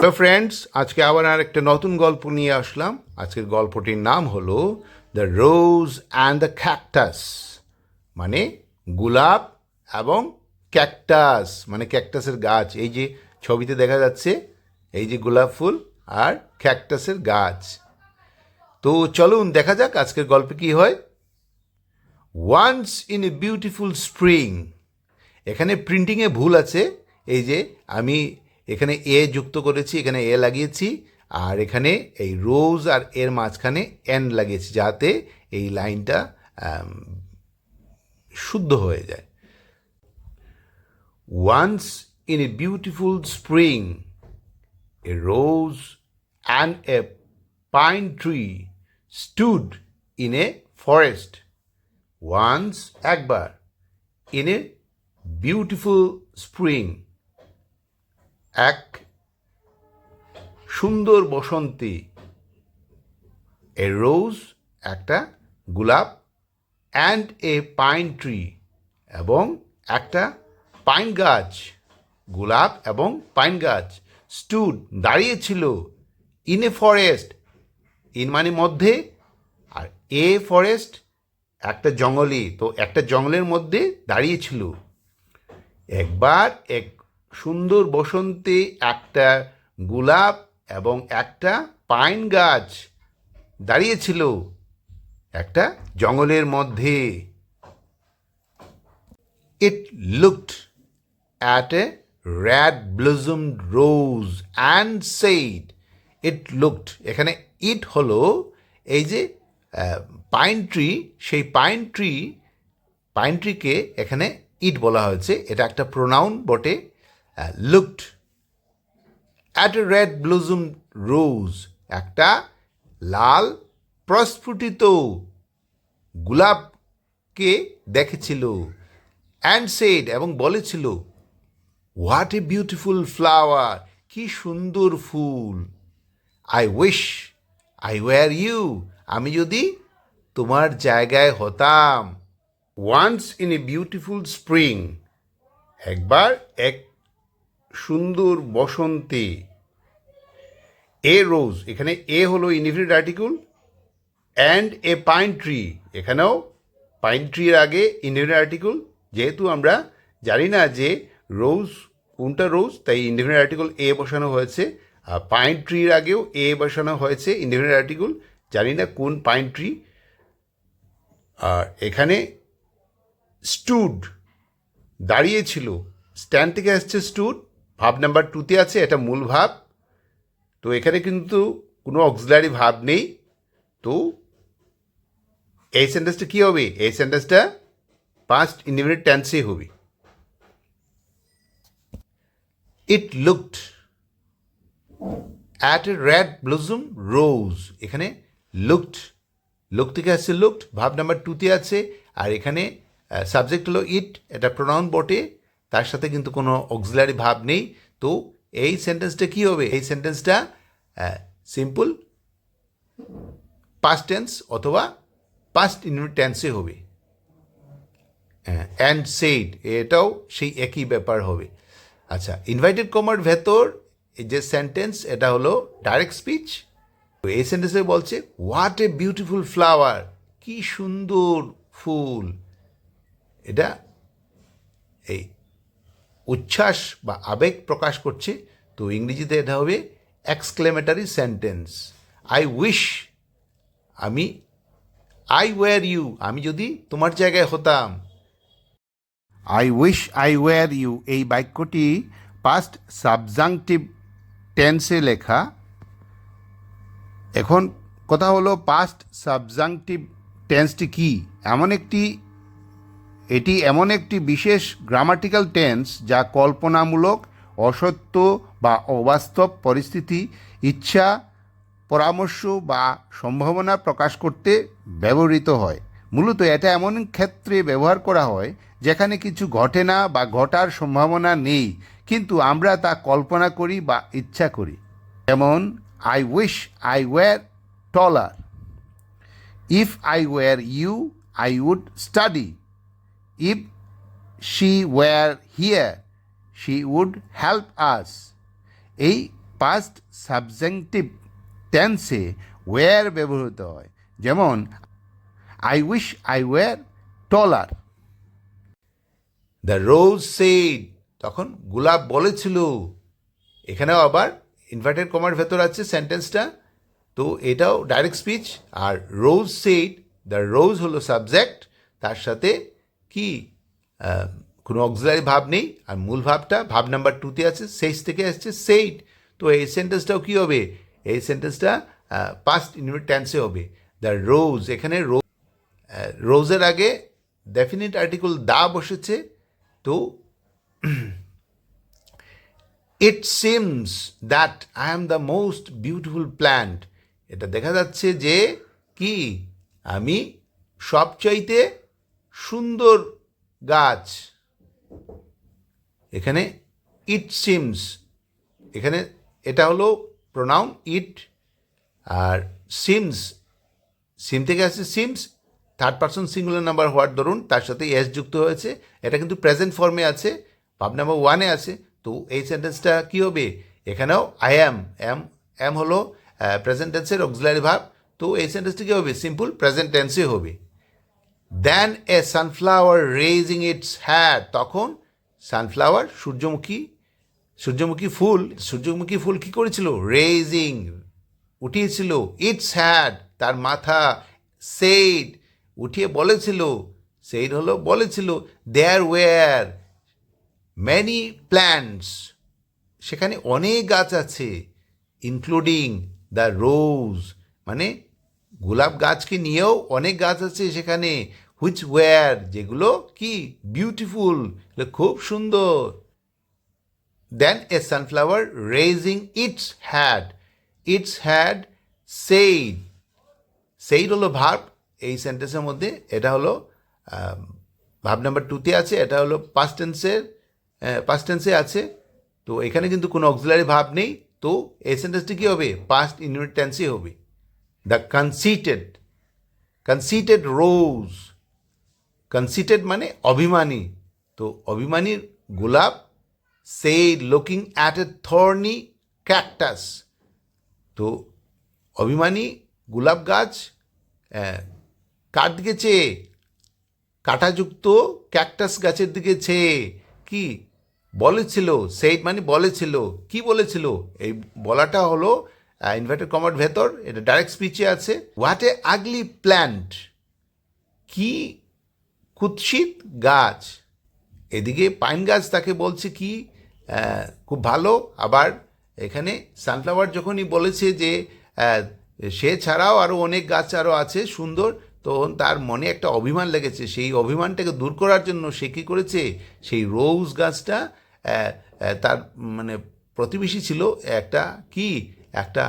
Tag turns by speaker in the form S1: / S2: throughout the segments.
S1: Hello friends আজকে আবার আর একটা নতুন গল্প নিয়ে আসলাম। আজকের গল্পটির নাম হলো the rose and the cactus মানে গোলাপ এবং ক্যাকটাস মানে ক্যাকটাসের গাছ। এই যে ছবিতে দেখা যাচ্ছে, এই যে গোলাপ ফুল আর ক্যাকটাসের গাছ। তো চলুন দেখা যাক আজকের গল্পে কি হয়। Once in a beautiful spring এখানে প্রিন্টিংয়ে ভুল আছে। এই যে আমি এখানে এ যুক্ত করেছি, এখানে এ লাগিয়েছি, আর এখানে এই রোজ আর এর মাঝখানে এন লাগিয়েছি, যাতে এই লাইনটা শুদ্ধ হয়ে যায়। Once in a beautiful spring a rose and a pine tree stood in a forest once একবার ইন এ বিউটিফুল স্প্রিং এক সুন্দর বসন্তী এ রোজ একটা গোলাপ অ্যান্ড এ পাইন ট্রি এবং একটা পাইন গাছ, গোলাপ এবং পাইন গাছ স্টুড দাঁড়িয়েছিল ইন এ ফরেস্ট ইন মানে মধ্যে, আর এ ফরেস্ট একটা জঙ্গলে, তো একটা জঙ্গলের মধ্যে দাঁড়িয়েছিল। একবার এক সুন্দর বসন্তে, একটা গোলাপ এবং একটা পাইন গাছ দাঁড়িয়েছিল একটা জঙ্গলের মধ্যে। It looked at a red blossom rose and said it looked এখানে ইট হলো এই যে পাইন ট্রি সেই পাইন ট্রি পাইন ট্রিকে এখানে ইট বলা হয়েছে। এটা একটা প্রোনাউন বটে। Looked at a red blossom rose একটা লাল প্রস্ফুটিত গোলাপকে দেখেছিল অ্যান্ড সেড এবং বলেছিল হোয়াট এ বিউটিফুল ফ্লাওয়ার কি সুন্দর ফুল। I wish I were you আমি যদি তোমার জায়গায় হতাম। Once in a beautiful spring একবার এক সুন্দর বসন্তে, এ রোজ, এখানে এ হলো indefinite article and a pine tree এখানেও পাইন ট্রির আগে ইনডিফিনিট আর্টিকেল যেহেতু আমরা জানি না যে রোজ, কোনটা রোজ, তাই ইনডিফিনিট আর্টিকেল এ বসানো হয়েছে, আর পাইন ট্রির আগেও এ বসানো হয়েছে ইনডিফিনিট আর্টিকেল জানি না কোন পাইন ট্রি আর এখানে স্টুড দাঁড়িয়েছিল স্ট্যান্ড থেকে আসছে স্টুড ভাব নাম্বার টুতে আছে, এটা মূল ভাব। তো এখানে কিন্তু কোনো অক্সিলারি ভাব নেই। তো এই সেন্টেন্সটা কী হবে? এই সেন্টেন্সটা পাস্ট ইন্ডিপেন্ডেন্ট টেন্সে হবে। It looked at a red blossom rose এখানে লুকড লুক থেকে আসছে লুকড ভাব নাম্বার টুতে আছে। আর এখানে সাবজেক্ট হলো ইট এটা প্রোনাউন বটে। তার সাথে কিন্তু কোনো অক্সিলারি ভাব নেই। তো এই সেন্টেন্সটা কী হবে? এই সেন্টেন্সটা সিম্পল পাস্ট টেন্স অথবা পাস্ট ইনভিট টেন্সে হবে। অ্যান্ড সেইড এটাও সেই একই ব্যাপার হবে। আচ্ছা ইনভাইটেড কমার ভেতর যে সেন্টেন্স এটা হলো ডাইরেক্ট স্পিচ তো এই সেন্টেন্সে বলছে হোয়াট এ বিউটিফুল ফ্লাওয়ার কি সুন্দর ফুল! এটা এই উচ্ছ্বাস বা আবেগ প্রকাশ করছে, তো ইংরেজিতে এটা হবে এক্সক্লেমেটারি সেন্টেন্স আই উইশ আমি আই ওয়ার ইউ আমি যদি তোমার জায়গায় হতাম। I wish I were you এই বাক্যটি পাস্ট সাবজাংটিভ টেন্সে লেখা। এখন কথা হলো পাস্ট সাবজাংটিভ টেন্সটি কি? এমন একটি এটি এমন একটি বিশেষ গ্রামাটিক্যাল টেন্স যা কল্পনামূলক, অসত্য বা অবাস্তব পরিস্থিতি, ইচ্ছা, পরামর্শ বা সম্ভাবনা প্রকাশ করতে ব্যবহৃত হয়। মূলত এটা এমন ক্ষেত্রে ব্যবহার করা হয় যেখানে কিছু ঘটে না বা ঘটার সম্ভাবনা নেই, কিন্তু আমরা তা কল্পনা করি বা ইচ্ছা করি। যেমন I wish I were taller if I were you I would study if she were here she would help us এই
S2: পাস্ট সাবজেক্টিভ টেন্সে ওয়্যার ব্যবহৃত হয়। যেমন I wish I were taller
S1: the rose said তখন গোলাপ বলেছিল। এখানেও আবার ইনভার্টেড কমার ভেতর আছে সেন্টেন্সটা তো এটাও ডাইরেক্ট স্পিচ আর রোজ সেইড দ্য রোজ হলো সাবজেক্ট তার সাথে কি? কোনো অক্সিলারি ভাব নেই, আর মূল ভাবটা, ভাব নাম্বার টুতে আছে সেইস থেকে আসছে সেইট তো এই সেন্টেন্সটাও কী হবে? এই সেন্টেন্সটা পাস্ট ইনভার্ট টেন্সে হবে। দ্য রোজ এখানে রোজ রোজের আগে ডেফিনিট আর্টিকেল দা বসেছে। তো it seems that I am the most beautiful plant এটা দেখা যাচ্ছে যে কি? আমি সবচাইতে সুন্দর গাছ। এখানে ইট সিমস এখানে এটা হলো প্রোনাউন ইট আর সিমস সিম থেকে আসছে seems third person singular number হওয়ার ধরুন তার সাথে এস যুক্ত হয়েছে। এটা কিন্তু প্রেজেন্ট ফর্মে আছে, ভাব নাম্বার ওয়ানে আছে। তো এই সেন্টেন্সটা কী হবে? এখানেও আই অ্যাম অ্যাম অ্যাম হলো প্রেজেন্ট টেন্সের অক্সিলারি ভাব। তো এই সেন্টেন্সটা কী হবে? সিম্পল প্রেজেন্ট টেন্সে হবে। Then a sunflower raising its head তখন সানফ্লাওয়ার সূর্যমুখী সূর্যমুখী ফুল সূর্যমুখী ফুল কি করেছিল? রেজিং উঠিয়েছিল ইটস হ্যাড তার মাথা সেইড উঠিয়ে বলেছিল সেইড হলো বলেছিল দেয়ার ওয়ার ম্যানি প্ল্যান্টস সেখানে অনেক গাছ আছে ইনক্লুডিং দ্য রোজ মানে গোলাপ গাছকে নিয়েও অনেক গাছ আছে সেখানে হুইচ ওয়্যার যেগুলো কি বিউটিফুল খুব সুন্দর। Then a sunflower raising its head its head said said হলো ভার্ব এই সেন্টেন্সের মধ্যে, এটা হলো ভাব নাম্বার টুতে আছে, এটা হলো পাস্ট টেন্সের পাস্ট টেন্সে আছে। তো এখানে কিন্তু কোনো অক্সিলারি ভাব নেই, তো এই সেন্টেন্সটি কী হবে? পাস্ট ইউনিট টেন্সে হবে। The conceited conceited rose conceited মানে অভিমানী। তো অভিমানীর গোলাপ, সেই looking at a thorny cactus তো অভিমানী গোলাপ গাছ কার দিকে চেয়ে, কাঁটাযুক্ত ক্যাকটাস গাছের দিকে চেয়ে, কি বলেছিল? সেই মানে বলেছিল। কি বলেছিল? এই বলাটা হলো ইনভার্টেড কমার ভেতর, এটা ডাইরেক্ট স্পিচে আছে হোয়াট এ আগলি প্ল্যান্ট কি কুৎসিত গাছ। এদিকে পাইন গাছ তাকে বলছে কি খুব ভালো, আবার এখানে সানফ্লাওয়ার যখনই বলেছে যে সে ছাড়াও আরও অনেক গাছ আরও আছে, সুন্দর, তখন তার মনে একটা অভিমান লেগেছে। সেই অভিমানটাকে দূর করার জন্য সে কী করেছে? সেই রোজ গাছটা তার মানে প্রতিবেশী ছিল একটা কি একটা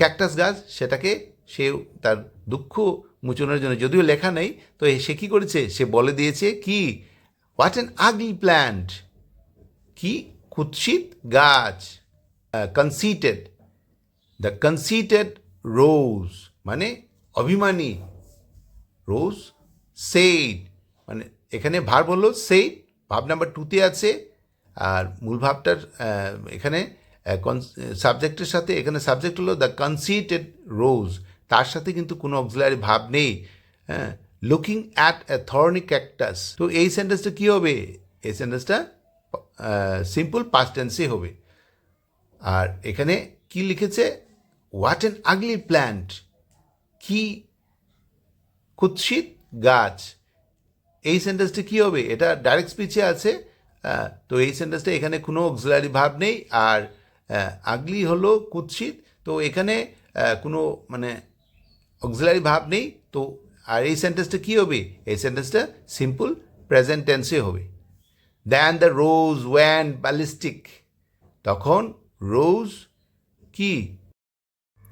S1: ক্যাকটাস গাছ, সেটাকে সে তার দুঃখ মোচনের জন্য, যদিও লেখা নেই, তো সে কী করেছে? সে বলে দিয়েছে কি? হোয়াট অ্যান আগলি প্ল্যান্ট কি কুৎসিত গাছ। কনসিটেড দ্য কনসিটেড রোজ মানে অভিমানী। রোজ সেইড মানে এখানে ভার বলল সেইড ভাব নাম্বার টুতে আছে, আর মূল ভাবটার এখানে সাবজেক্টের সাথে এখানে সাবজেক্ট হলো দ্য কনসিটেড রোজ তার সাথে কিন্তু কোনো অক্সিলারি ভাব নেই। হ্যাঁ looking at a thorny cactus তো এই সেন্টেন্সটা কী হবে? এই সেন্টেন্সটা সিম্পল পাস্ট টেন্সে হবে। আর এখানে কি লিখেছে? হোয়াট অ্যান আগলি প্ল্যান্ট কি কুৎসিত গাছ। এই সেন্টেন্সটা কী হবে? এটা ডাইরেক্ট স্পিচে আছে। তো এই সেন্টেন্সটা এখানে কোনো অক্সিলারি ভাব নেই। আর আগলি হলো কুৎসিত, তো এখানে কোনো মানে অক্সিলারি ভাব নেই, তো আর এই সেন্টেন্সটা কী হবে? এই সেন্টেন্সটা সিম্পল প্রেজেন্ট টেন্সে হবে। Then the rose went ballistic তখন রোজ কি?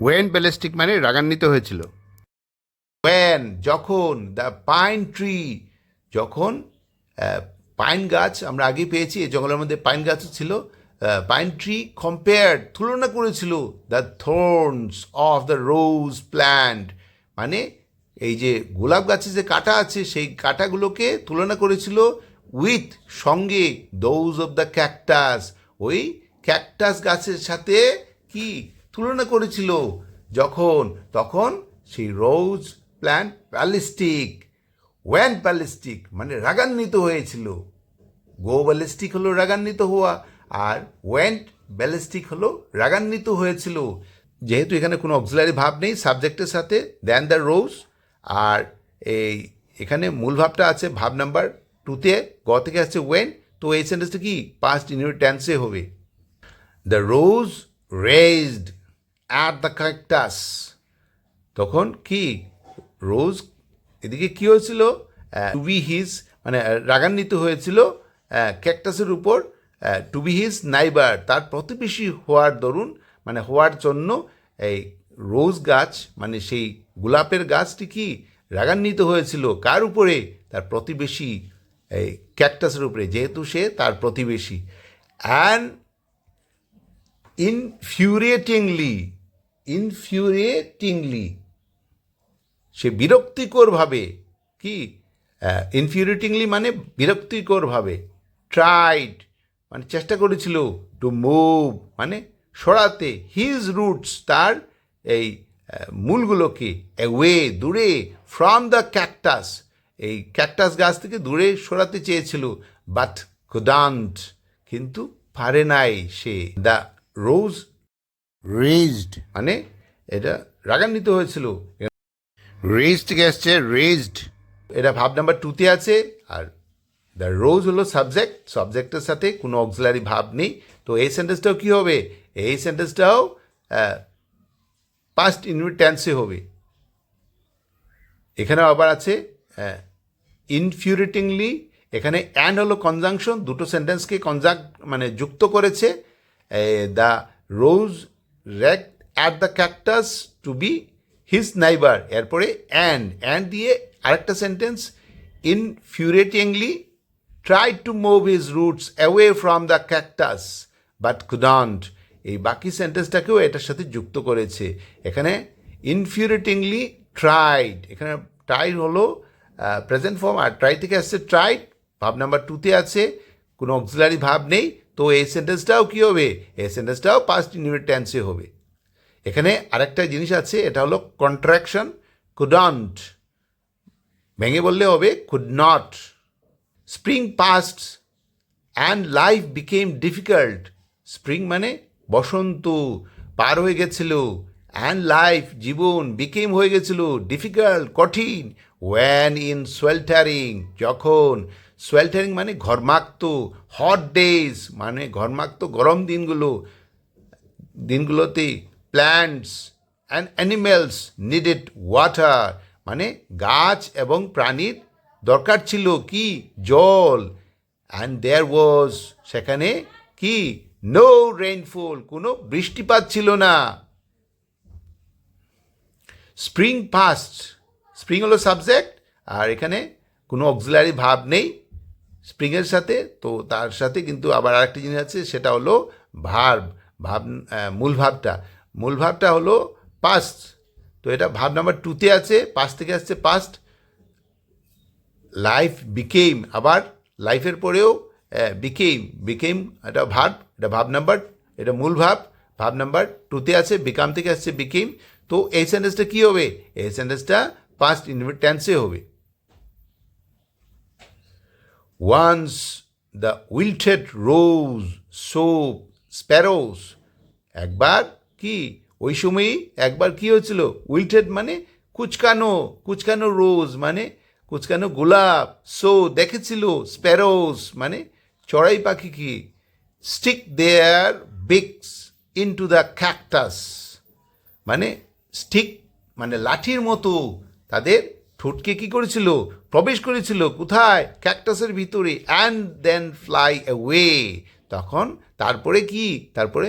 S2: ওয়েন ব্যালিস্টিক মানে রাগান্বিত হয়েছিল।
S1: When, যখন দ্য পাইন ট্রি যখন পাইন গাছ আমরা আগে পেয়েছি, এই জঙ্গলের মধ্যে পাইন গাছও ছিল পাইন ট্রি কম্পেয়ার তুলনা করেছিল the thorns of the rose plant মানে এই যে গোলাপ গাছে যে কাঁটা আছে, সেই কাঁটাগুলোকে তুলনা করেছিল উইথ সঙ্গে দোজ অফ দ্য ক্যাকটাস ওই ক্যাকটাস গাছের সাথে কি? তুলনা করেছিল যখন, তখন সেই রোজ প্ল্যান্ট প্যালিস্টিক ওয়ান প্যালিস্টিক মানে রাগান্বিত হয়েছিল। গো ব্যালিস্টিক হলো রাগান্বিত হওয়া। আর ওয়েন্ট ব্যালিস্টিক হলো রাগান্বিত হয়েছিল। যেহেতু এখানে কোনো অক্সিলারি ভাব নেই সাবজেক্টের সাথে দেন দ্য রোজ আর এই এখানে মূল ভাবটা আছে ভাব নাম্বার টুতে গ থেকে আসছে ওয়েন তো এই সেন্টেন্সটা কি? পাস্ট ইউনিট টেন্সে হবে। The rose raged at the cactus তখন কি? রোজ এদিকে কি হয়েছিল? টু বি হিজ মানে রাগান্বিত হয়েছিল ক্যাকটাসের উপর। টু বি হিজ নাইবার তার প্রতিবেশী হওয়ার দরুন মানে হওয়ার জন্য এই রোজ গাছ মানে সেই গোলাপের গাছটি কি রাগান্বিত হয়েছিল? কার উপরে? তার প্রতিবেশী, এই ক্যাকটাসের উপরে, যেহেতু সে তার প্রতিবেশী। অ্যান্ড ইনফিউরিয়েটিংলি ইনফিউরিয়েটিংলি সে বিরক্তিকরভাবে, কি? ইনফিউরিয়েটিংলি মানে বিরক্তিকরভাবে ট্রাইড মানে চেষ্টা করেছিল টু মুভ মানে সরাতে হিজ রুটস তার এই মূলগুলোকে অ্যাওয়ে দূরে ফ্রম দ্য ক্যাকটাস এই ক্যাকটাস গাছ থেকে দূরে সরাতে চেয়েছিল বাট কুদান্ট কিন্তু পারে নাই সে দ্য রোজ
S2: রেজড
S1: মানে এটা রাগান্বিত হয়েছিল।
S2: রেজ থেকে আসছে রেজড
S1: এটা ভাব নাম্বার টুতে আছে, আর দ্য রোজ হলো সাবজেক্ট সাবজেক্টের সাথে কোনো অক্সিলারি ভাব নেই। তো এই সেন্টেন্সটাও কী হবে? এই সেন্টেন্সটাও পাস্ট ইনভিট টেন্সে হবে। এখানেও আবার আছে ইনফিউরিটিংলি এখানে অ্যান্ড হলো কনজাংশন দুটো সেন্টেন্সকে কনজাং মানে যুক্ত করেছে। The rose rack at the cactus to be his neighbour এরপরে অ্যান্ড অ্যান্ড দিয়ে আরেকটা sentence infuriatingly try to move his roots away from the cactus but couldn't এই বাকি সেন্টেন্সটাকেও এটার সাথে যুক্ত করেছে। এখানে ইনফিউরেটিংলি ট্রাইড এখানে ট্রাই হলো প্রেজেন্ট ফর্ম আর ট্রাই থেকে আসছে ট্রাইড ভাব নাম্বার টুতে আছে, কোনো অক্সিলারি ভাব নেই। তো এই সেন্টেন্সটাও কী হবে? এই সেন্টেন্সটাও পাস্ট ইউনিট টেন্সে হবে। এখানে আরেকটা জিনিস আছে, এটা হলো কন্ট্রাকশন কুডন্ট ভেঙে বললে হবে could not spring past and life became difficult spring মানে বসন্ত, পার হয়ে গেছিল অ্যান্ড লাইফ জীবন বিকেম হয়ে গেছিল ডিফিকাল্ট কঠিন। ওয়ান ইন সোয়েল্টারিং যখন সোয়েল্টারিং মানে ঘরমাক্ত হট ডেজ মানে ঘরমাক্ত গরম দিনগুলো, দিনগুলোতে plants and animals needed water মানে গাছ এবং প্রাণীর দরকার ছিল কি? জল। অ্যান্ড দেয়ার ওয়াজ সেখানে কি? নো রেইনফল কোনো বৃষ্টিপাত ছিল না। স্প্রিং পাস্ট স্প্রিং হলো সাবজেক্ট আর এখানে কোনো অক্সিলারি ভাব নেই। স্প্রিংয়ের সাথে, তো তার সাথে কিন্তু আবার আরেকটা জিনিস আছে, সেটা হলো ভার্ব ভাব মূল ভাবটা। মূল ভাবটা হলো পাস্ট তো এটা ভাব নাম্বার টুতে আছে পাস্ট থেকে আসছে পাস্ট লাইফ বিকেম আবার লাইফের পরেও বিকেম বিকেম এটা ভাব এটা ভাব নাম্বার এটা মূল ভাব ভাব নাম্বার টুতে আছে বিকাম থেকে আসছে বিকেম তো এই সেন্টেন্সটা কী হবে? এই সেন্টেন্সটা পাস্ট ইনভিট টেন্সে হবে। Once the wilted rose saw sparrows একবার কি? ওই সময়ই একবার কি হয়েছিল? উইল্টেড মানে কুচকানো কুচকানো রোজ মানে কুচকানো গোলাপ, সো দেখেছিল স্প্যারোস মানে চড়াই পাখি কি? Stick their beaks into the cactus মানে স্টিক মানে লাঠির মতো তাদের ঠোঁটকে কি করেছিল? প্রবেশ করেছিল কোথায়? ক্যাকটাসের ভিতরে অ্যান্ড দেন ফ্লাই অ্যাওয়ে তখন তারপরে কি? তারপরে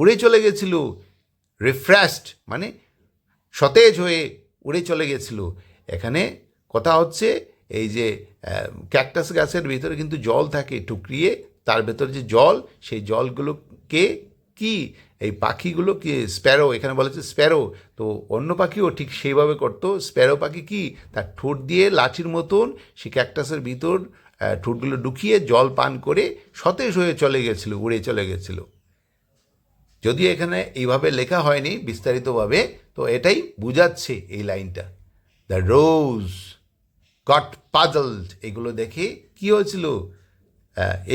S1: উড়ে চলে গেছিল। রিফ্রেশড মানে সতেজ হয়ে উড়ে চলে গেছিল। এখানে কথা হচ্ছে এই যে ক্যাকটাস গাছের ভিতরে কিন্তু জল থাকে টুকরিয়ে তার ভেতরে যে জল, সেই জলগুলোকে কি, এই পাখিগুলো কি স্প্যারো এখানে বলা হচ্ছে স্প্যারো তো অন্য পাখিও ঠিক সেইভাবে করতো। স্প্যারো পাখি কি, তার ঠোঁট দিয়ে লাঠির মতন সেই ক্যাকটাসের ভিতর ঠোঁটগুলো ঢুকিয়ে জল পান করে সতেজ হয়ে চলে গেছিল, উড়ে চলে গেছিল। যদিও এখানে এইভাবে লেখা হয়নি বিস্তারিতভাবে, তো এটাই বুঝাচ্ছে এই লাইনটা। দ্য রোজ গট পাজলড এগুলো দেখে কি হয়েছিল?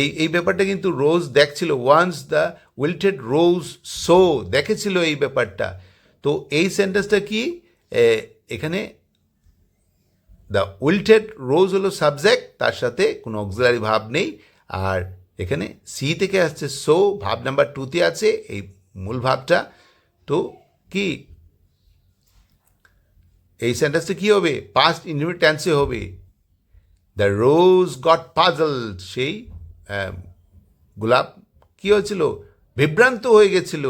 S1: এই এই ব্যাপারটা কিন্তু রোজ দেখছিল। Once the wilted rose saw দেখেছিল এই ব্যাপারটা। তো এই সেন্টেন্সটা কি? এখানে দ্য উইল্টেড রোজ হলো সাবজেক্ট তার সাথে কোনো অক্সিলারি ভাব নেই। আর এখানে সি থেকে আসছে সো ভাব নাম্বার টুতে আছে, এই মূল ভাবটা। তো কি এই সেন্টেন্সটা কি হবে? পাস্ট ইনডিফিনিট টেন্সে হবে। দ্য রোজ গট পাজল সেই আহ, গোলাপ কি হয়েছিল? বিভ্রান্ত হয়ে গেছিল।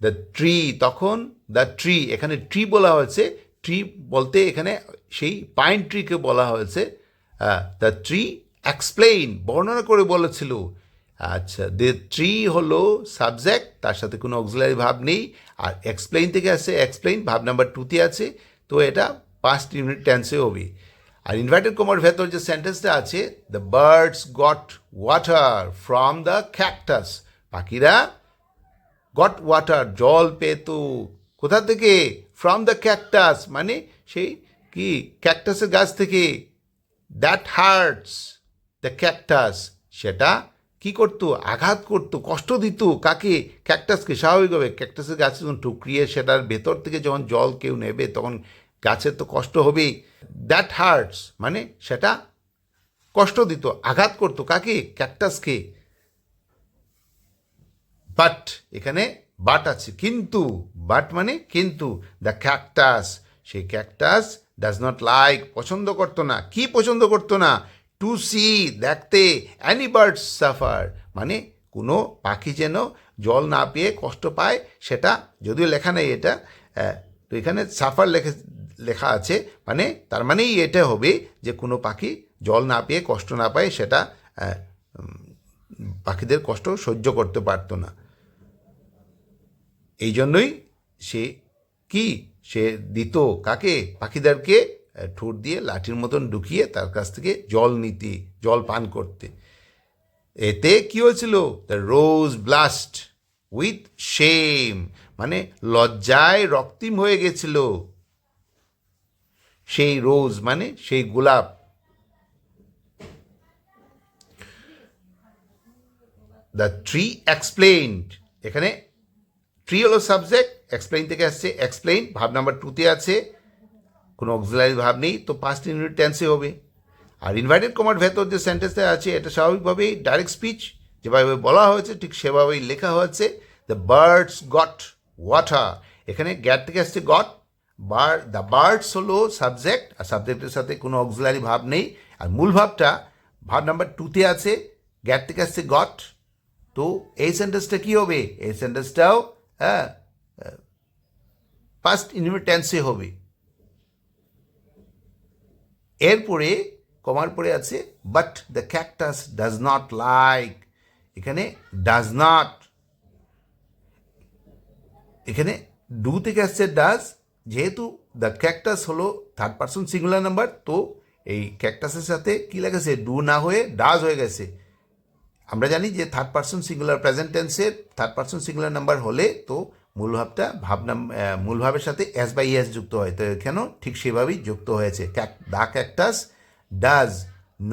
S1: দ্য ট্রি তখন দ্য ট্রি এখানে ট্রি বলা হয়েছে। ট্রি বলতে এখানে সেই পাইন ট্রিকে বলা হয়েছে। দ্য ট্রি এক্সপ্লেইন বর্ণনা করে বলেছিল। আচ্ছা দ্য ট্রি হলো সাবজেক্ট তার সাথে কোনো অক্সিলারি ভাব নেই। আর এক্সপ্লেইন থেকে আসছে এক্সপ্লেইন ভাব নাম্বার টুতে আছে। তো এটা পাস্ট ইউনিট টেন্সে হবে। আর ইনভার্টেড কমার ভেতর যে সেন্টেন্সটা আছে the birds got water from the cactus পাখিরা গট ওয়াটার জল পেত। কোথা থেকে? ফ্রম দ্য ক্যাকটাস মানে সেই কি? ক্যাকটাসের গাছ থেকে। দ্যাট হার্টস দ্য ক্যাকটাস সেটা কি করতো? আঘাত করতো, কষ্ট দিত, কাকে? ক্যাকটাসকে, স্বাভাবিকভাবে ক্যাকটাসের গাছে যখন টুকরিয়ে সেটার ভেতর থেকে যখন জল কেউ নেবে, তখন গাছের তো কষ্ট হবেই। দ্যাট হার্টস মানে সেটা কষ্ট দিত, আঘাত করতো, কাকে? ক্যাকটাসকে। বাট এখানে বাট আছে, কিন্তু বাট মানে কিন্তু দ্য ক্যাকটাস সেই ক্যাকটাস ডাজ নট লাইক পছন্দ করতো না। কি পছন্দ করতো না? টু সি দেখতে অ্যানি বার্ডস সাফার মানে কোনো পাখি যেন জল না পেয়ে কষ্ট পায়, সেটা যদিও লেখা নেই এটা তো এখানে সাফার লেখে, লেখা আছে মানে তার মানেই এটা হবে যে কোনো পাখি জল না পেয়ে কষ্ট না পায়, সেটা পাখিদের কষ্ট সহ্য করতে পারতো না। এই জন্যই সে কি, সে দিত কাকে, পাখিদেরকে ঠোঁট দিয়ে লাঠির মতন ঢুকিয়ে তার কাছ থেকে জল নিতে, জল পান করতে। এতে কি হয়েছিল? The rose blushed with shame মানে লজ্জায় রক্তিম হয়ে গেছিল। সেই রোজ মানে সেই গোলাপ। দ্য ট্রি এক্সপ্লেইনড এখানে ট্রি হলো সাবজেক্ট এক্সপ্লেইন থেকে আসছে। এক্সপ্লেইন ভাব নাম্বার টুতে আছে। কোনো অক্সিলারি ভাব নেই, তো পাস্ট ইউনিট টেন্সে হবে। আর ইনভাইটেড কমার ভেতর যে সেন্টেন্সটা আছে, এটা স্বাভাবিকভাবেই ডাইরেক্ট স্পিচ যেভাবে বলা হয়েছে, ঠিক সেভাবেই লেখা হয়েছে দ্য বার্ডস গট ওয়াটার এখানে গ্যাট থেকে আসছে গট বার দ্য বার্ডস হলো সাবজেক্ট আর সাবজেক্টের সাথে কোনো অক্সিলারি ভাব নেই। আর মূল ভাবটা, ভাব নাম্বার টুতে আছে গ্যাট থেকে আসছে গট তো এই সেন্টেন্সটা কী হবে? এই সেন্টেন্সটাও হ্যাঁ ফার্স্ট ইনভিট টেন্সে হবে। এরপরে কমার পরে আছে but the cactus does not like এখানে ডাজ নট এখানে ডু থেকে আসছে ডাজ যেহেতু দ্য ক্যাকটাস হলো থার্ড পার্সন সিঙ্গুলার নাম্বার তো এই ক্যাকটাসের সাথে কি লেগেছে? ডু না হয়ে ডাজ হয়ে গেছে। আমরা জানি যে থার্ড পার্সন সিঙ্গুলার প্রেজেন্ট টেন্সের থার্ড পার্সন সিঙ্গুলার নাম্বার হলে তো মূল ভাবটা ভাব নাম আহ, মূল ভাবের সাথে এস বাই এস যুক্ত হয়। তো এখানেও ঠিক সেভাবেই যুক্ত হয়েছে। The cactus does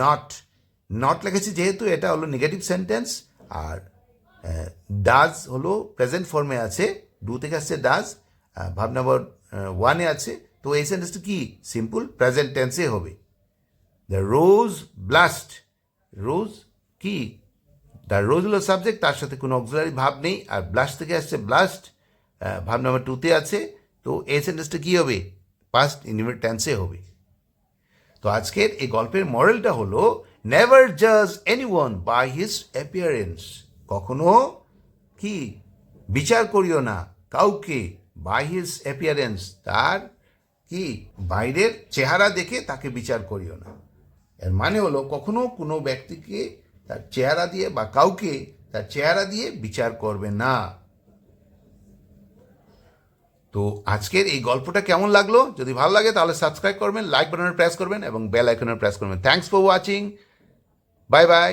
S1: not not লিখেছি যেহেতু এটা হলো নেগেটিভ সেন্টেন্স আর ডাজ হলো প্রেজেন্ট ফর্মে আছে ডু থেকে আসছে ডাজ ভাব নাম্বার ওয়ানে আছে। তো এই সেন্টেন্সটা কি? সিম্পল প্রেজেন্ট টেন্সে হবে। দ্য রোজ ব্লাস্ট রোজ কি? দ্য রোজ হলো সাবজেক্ট তার সাথে কোনো অক্সিলারি ভাব নেই। আর ব্লাস্ট থেকে আসছে ব্লাস্ট ভাব নাম্বার টুতে আছে, তো এই সেন্টেন্সটা কী হবে? পাস্ট ইনভিট টেন্সে হবে। তো আজকের এই গল্পের মডেলটা হলো নেভার জাজ anyone by his appearance কখনো কি? বিচার করিও না কাউকে বাই হিজ অ্যাপিয়ারেন্স তার কি? বাইরের চেহারা দেখে তাকে বিচার করিও না। এর মানে হলো, কখনো কোনো ব্যক্তিকে তার চেহারা দিয়ে বা কাউকে তার চেহারা দিয়ে বিচার করবে না। তো আজকের এই গল্পটা কেমন লাগল? যদি ভালো লাগে তাহলে সাবস্ক্রাইব করবেন লাইক বাটনের প্রেস করবেন এবং বেল আইকনের প্রেস করবেন। Thanks for watching bye bye